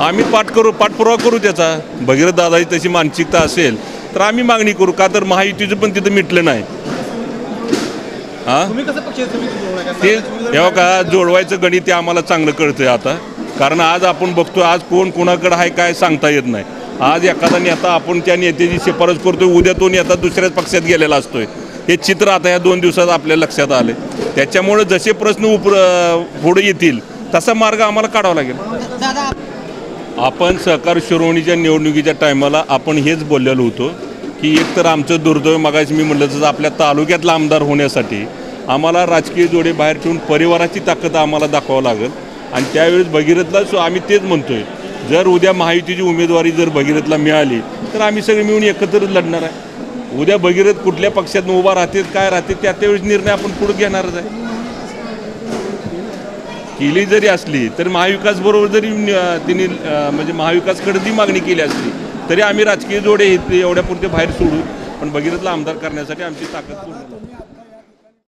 आम्ही पाठ करू पाठपुरावा करू त्याचा. भगीरथ दादाची तशी मानसिकता असेल तर आम्ही मागणी करू. का तर महायुतीचं पण तिथं मिटलं नाही. हां? तुम्ही कसं पक्ष तुम्ही जोडणार? ते तेव्हा का जोडवायचं गणित ते आम्हाला चांगलं कळतंय आता. कारण आज आपण बघतो आज कोण कोणाकडे आहे काय सांगता येत नाही. आज एखादा नेता आपण त्या नेत्याची शिफारस करतोय उद्या तो नेता दुसऱ्याच पक्षात गेलेला असतोय. हे चित्र आता या दोन दिवसात आपल्या लक्षात आले त्याच्यामुळे जसे प्रश्न उप पुढे येतील तसा मार्ग आम्हाला काढावा लागेल. दादा आपण सहकार शिरोवणीच्या निवडणुकीच्या टायमाला आपण हेच बोललेलो होतो की एक तर आमचं दुर्दैव मागायचं मी म्हटलं तसं आपल्या तालुक्यातला आमदार होण्यासाठी आम्हाला राजकीय जोडे बाहेर ठेवून परिवाराची ताकद आम्हाला दाखवावं लागेल. आणि त्यावेळेस भगीरथला सो आम्ही तेच म्हणतो आहे जर उद्या महायुतीची उमेदवारी जर भगीरथला मिळाली तर आम्ही सगळे मिळून एकत्रच लढणार आहे. उद्या भगीरथ कुठल्या पक्षात उभा राहते काय राहते त्या त्यावेळेस निर्णय आपण पुढे घेणारच आहे. केली जरी असली तर महाविकास बरोबर जरी तिने म्हणजे महाविकासकडे ती मागणी केली असली तरी आम्ही राजकीय जोडे हे- बाहेर सोडू. पण भगीरथला आमदार करण्यासाठी आमची ताकद पूर्ण